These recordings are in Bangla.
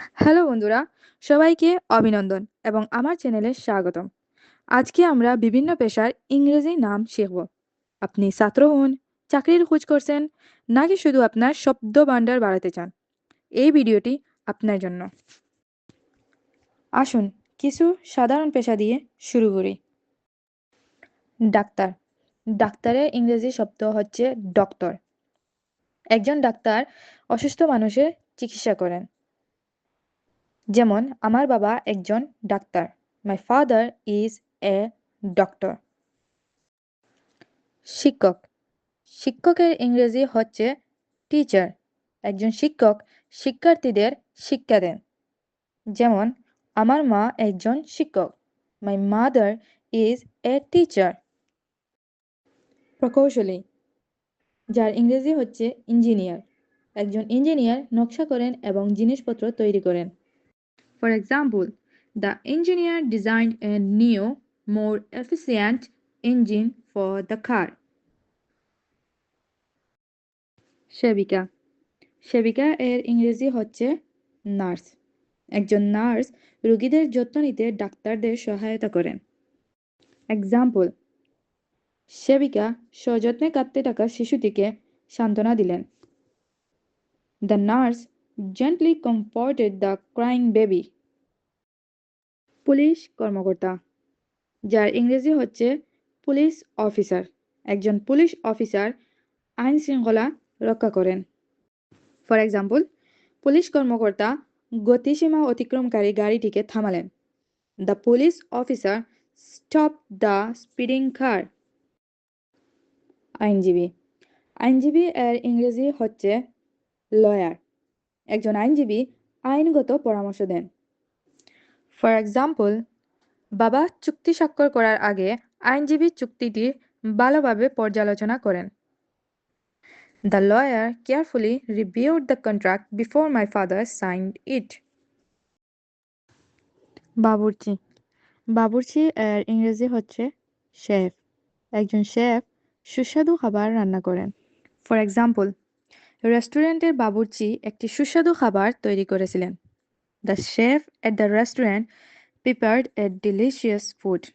হ্যালো বন্ধুরা, সবাইকে অভিনন্দন এবং আমার চ্যানেলে স্বাগতম। আজকে আমরা বিভিন্ন পেশার ইংরেজি নাম শিখব। আপনি ছাত্র হন, চাকরির খোঁজ করছেন, নাকি শুধু আপনার শব্দ ভাণ্ডার বাড়াতে চান? এই ভিডিওটি আপনার জন্য। আসুন কিছু সাধারণ পেশা দিয়ে শুরু করি। ডাক্তার। ডাক্তারের ইংরেজি শব্দ হচ্ছে ডক্টর। একজন ডাক্তার অসুস্থ মানুষের চিকিৎসা করেন। যেমন, আমার বাবা একজন doctor. My father is a doctor শিক্ষক। শিক্ষকের ইংরেজি হচ্ছে টিচার একজন শিক্ষক শিক্ষার্থীদের শিক্ষা দেন। যেমন, আমার মা একজন শিক্ষক। My mother is a teacher প্রকৌশলী, যার ইংরেজি হচ্ছে ইঞ্জিনিয়ার একজন ইঞ্জিনিয়ার নকশা করেন এবং জিনিসপত্র তৈরি করেন। For example, the engineer designed a new, more efficient engine for the car. সেবিকা সেবিকা এর ইংরেজি হচ্ছে নার্স। একজন নার্স রোগীদের যত্ন নিতে ডাক্তারদের সহায়তা করেন। এক্সাম্পল সেবিকা সযত্নে কাঁদতে থাকা শিশুটিকে সান্ত্বনা দিলেন। The nurse gently comforted the crying baby. Police কর্মকর্তা, যার ইংরেজি হচ্ছে পুলিশ অফিসার। একজন পুলিশ অফিসার আইন শৃঙ্খলা রক্ষা করেন। ফর এক্সাম্পল পুলিশ কর্মকর্তা গতিসীমা অতিক্রমকারী গাড়িটিকে থামালেন। The police officer stop the speeding car আইনজীবী আইনজীবী এর ইংরেজি হচ্ছে লয়ার একজন আইনজীবী আইনগত পরামর্শ দেন। ফর এক্সাম্পল বাবা চুক্তি স্বাক্ষর করার আগে আইনজীবী চুক্তিটি ভালোভাবে পর্যালোচনা করেন। The lawyer carefully reviewed the contract before my father signed it বাবুর্চি। বাবুর্চি এর ইংরেজি হচ্ছে শেফ। একজন শেফ সুস্বাদু খাবার রান্না করেন। ফর এক্সাম্পল রেস্টুরেন্টের বাবুর্চি একটি সুস্বাদু খাবার তৈরি করেছিলেন। The chef at the restaurant prepared a delicious food.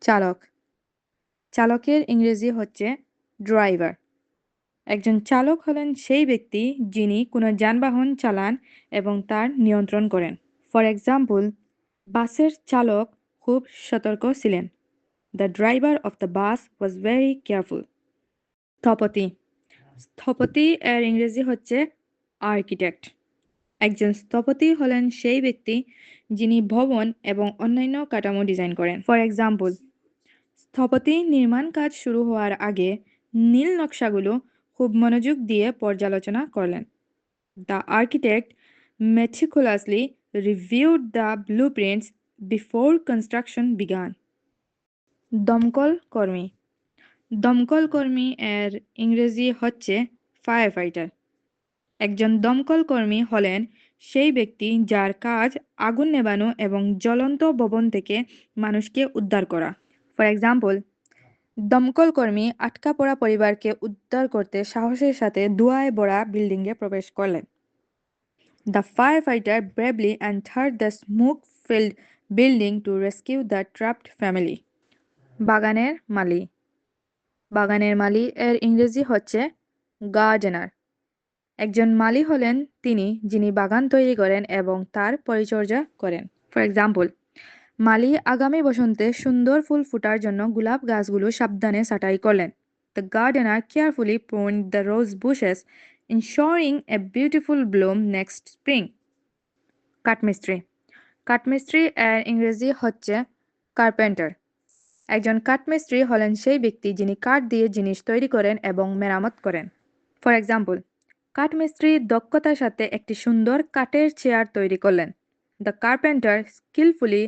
চালক। চালকের ইংরেজি হচ্ছে ড্রাইভার। একজন চালক হলেন সেই ব্যক্তি যিনি কোনো যানবাহন চালান এবং তার নিয়ন্ত্রণ করেন। ফর এক্সাম্পল, বাসের চালক খুব সতর্ক ছিলেন। The driver of the bus was very careful. স্থপতি। স্থপতি এর ইংরেজি হচ্ছে আর্কিটেক্ট একজন স্থপতি হলেন সেই ব্যক্তি যিনি ভবন এবং অন্যান্য কাঠামো ডিজাইন করেন। ফর এক্সাম্পল স্থপতি নির্মাণ কাজ শুরু হওয়ার আগে নীল নকশাগুলো খুব মনোযোগ দিয়ে পর্যালোচনা করলেন। The architect meticulously reviewed the blueprints before construction began দমকল কর্মী। দমকল কর্মী এর ইংরেজি হচ্ছে ফায়ার ফাইটার একজন দমকল কর্মী হলেন সেই ব্যক্তি যার কাজ আগুন নেবানো এবং জ্বলন্ত ভবন থেকে মানুষকে উদ্ধার করা। ফর এক্সাম্পল দমকল কর্মী আটকা পড়া পরিবারকে উদ্ধার করতে সাহসের সাথে ধোঁয়ায় ভরা বিল্ডিংয়ে প্রবেশ করলেন। The fire fighter bravely and third the smoke filled building to rescue the trapped family বাগানের মালি বাগানের মালি এর ইংরেজি হচ্ছে গার্ডেনার। একজন মালি হলেন তিনি, যিনি বাগান তৈরি করেন এবং তার পরিচর্যা করেন। ফর এক্সাম্পল মালি আগামী বসন্তে সুন্দর ফুল ফুটার জন্য গোলাপ গাছগুলো সাবধানে ছাঁটাই করলেন। The gardener carefully point the rose bushes ensuring a beautiful bloom next spring কাঠমিস্ত্রি কাঠমিস্ত্রি এর ইংরেজি হচ্ছে কার্পেন্টার একজন কাঠমিস্ত্রি হলেন সেই ব্যক্তি যিনি কাঠ দিয়ে জিনিস তৈরি করেন এবং মেরামত করেন। ফর এক্সাম্পল কাঠমিস্ত্রি দক্ষতার সাথে একটি সুন্দর কাঠের চেয়ার তৈরি করলেন। The carpenter skilfully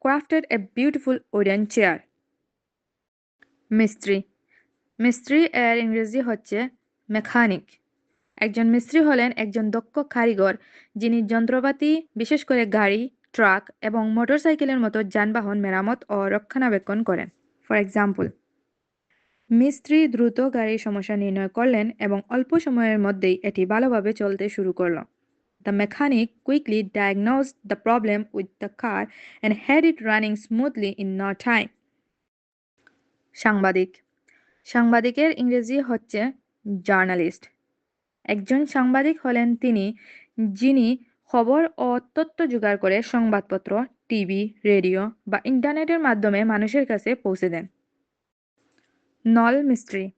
crafted a beautiful wooden chair মিস্ত্রি। মিস্ত্রি এর ইংরেজি হচ্ছে মেকানিক। একজন মিস্ত্রি হলেন একজন দক্ষ কারিগর যিনি যন্ত্রপাতি, বিশেষ করে গাড়ি ট্রাক এবং মোটরসাইকেলের মতো যানবাহন মেরামত ও রক্ষণাবেক্ষণ করেন। ফর এক্সাম্পল মিস্ত্রি দ্রুত গাড়ির সমস্যা নির্ণয় করলেন এবং অল্প সময়ের মধ্যেই এটি ভালোভাবে চলতে শুরু করল। The mechanic quickly diagnosed the problem with the car and had it running smoothly in no time সাংবাদিক, সাংবাদিকের ইংরেজি হচ্ছে জার্নালিস্ট একজন সাংবাদিক হলেন তিনি যিনি খবর ও তথ্য জোগাড় করে সংবাদপত্র, টিভি, রেডিও বা ইন্টারনেটের মাধ্যমে মানুষের কাছে পৌঁছে দেন। নল মিস্ত্রি।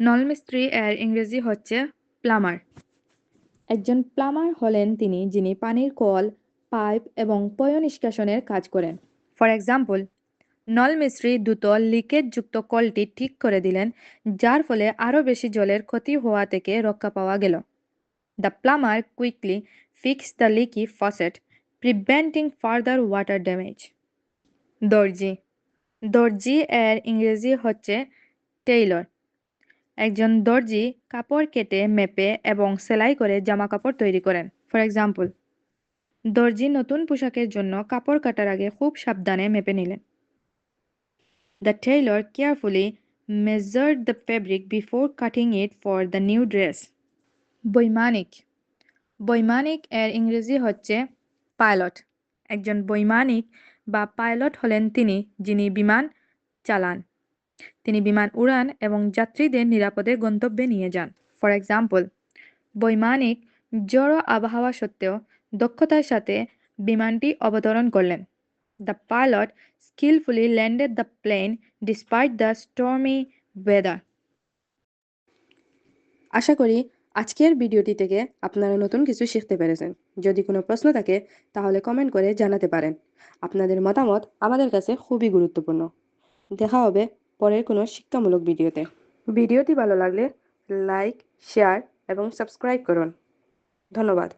নল মিস্ত্রি এর ইংরেজি হচ্ছে প্লামার। একজন প্লামার হলেন তিনি যিনি পানির কল, পাইপ এবং পয় নিষ্কাশনের কাজ করেন। ফর এক্সাম্পল, নল মিস্ত্রি দ্রুত লিকেজযুক্ত কলটি ঠিক করে দিলেন, যার ফলে আরও বেশি জলের ক্ষতি হওয়া থেকে রক্ষা পাওয়া গেল। The plumber quickly fix the leaky faucet preventing further water damage দর্জি। দর্জি এর ইংরেজি হচ্ছে টেইলর একজন দর্জি কাপড় কেটে, মেপে এবং সেলাই করে জামা কাপড় তৈরি করেন। ফর এক্সাম্পল দর্জি নতুন পোশাকের জন্য কাপড় কাটার আগে খুব সাবধানে মেপে নিলেন। The tailor carefully measured the fabric before cutting it for the new dress বৈমানিক। বৈমানিক এর ইংরেজি হচ্ছে পাইলট। একজন বৈমানিক বা পাইলট হলেন তিনি, যিনি বিমান চালান। তিনি বিমান উড়ান এবং যাত্রীদের নিরাপদে গন্তব্যে নিয়ে যান। ফর এক্সাম্পল বৈমানিক জড়ো আবহাওয়া সত্ত্বেও দক্ষতার সাথে বিমানটি অবতরণ করলেন। The pilot skilfully landed the plane despite the stormy weather আশা করি আজকের ভিডিওটি থেকে আপনারা নতুন কিছু শিখতে পেরেছেন। যদি কোনো প্রশ্ন থাকে, তাহলে কমেন্ট করে জানাতে পারেন। আপনাদের মতামত আমাদের কাছে খুবই গুরুত্বপূর্ণ। দেখা হবে পরের কোনো শিক্ষামূলক ভিডিওতে। ভিডিওটি ভালো লাগলে লাইক শেয়ার এবং সাবস্ক্রাইব করুন। ধন্যবাদ।